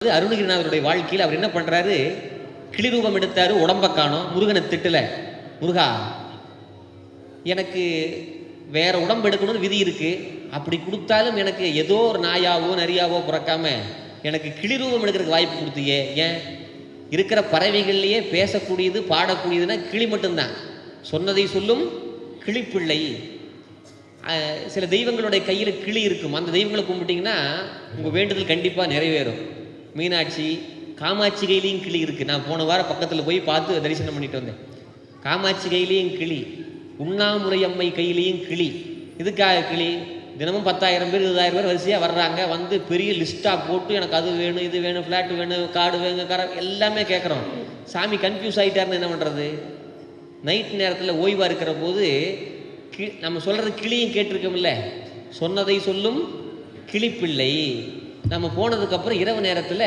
அது அருணகிரிநாதருடைய வாழ்க்கையில் அவர் என்ன பண்றாரு? கிளிரூபம் எடுத்தார் எடுத்தாரு உடம்ப காணோம். முருகனை திட்டல. முருகா எனக்கு வேற உடம்பு எடுக்கணும்னு விதி இருக்கு. அப்படி கொடுத்தாலும் எனக்கு ஏதோ ஒரு நாயாவோ நரியாவோ பிறக்காம எனக்கு கிளிரூபம் எடுக்கிறதுக்கு வாய்ப்பு கொடுத்தியே. ஏன்? இருக்கிற பறவைகள்லேயே பேசக்கூடியது பாடக்கூடியதுன்னா கிளி மட்டும்தான். சொன்னதை சொல்லும் கிளிப்பிள்ளை. சில தெய்வங்களுடைய கையில் கிளி இருக்கும். அந்த தெய்வங்களை கும்பிட்டீங்கன்னா உங்கள் வேண்டுதல் கண்டிப்பாக நிறைவேறும். மீனாட்சி காமாட்சி கையிலையும் கிளி இருக்குது நான் போன வாரம் பக்கத்தில் போய் பார்த்து தரிசனம் பண்ணிட்டு வந்தேன். காமாட்சி கையிலையும் கிளி உண்ணாமுறை அம்மை கையிலையும் கிளி. இதுக்காக கிளி தினமும் பத்தாயிரம் பேர் இருபதாயிரம் பேர் வரிசையாக வர்றாங்க. வந்து பெரிய லிஸ்ட்டாக போட்டு எனக்கு அது வேணும் இது வேணும் ஃப்ளாட் வேணும் காடு வேணும் கர எல்லாமே கேட்குறோம் சாமி கன்ஃபியூஸ் ஆகிட்டாருன்னு என்ன பண்ணுறது நைட் நேரத்தில் ஓய்வாக இருக்கிற போது கி நம்ம சொல்கிறது கிளியும் கேட்டிருக்கோம்ல. சொன்னதை சொல்லும் கிளிப்பிள்ளை. நம்ம போனதுக்கப்புறம் இரவு நேரத்தில்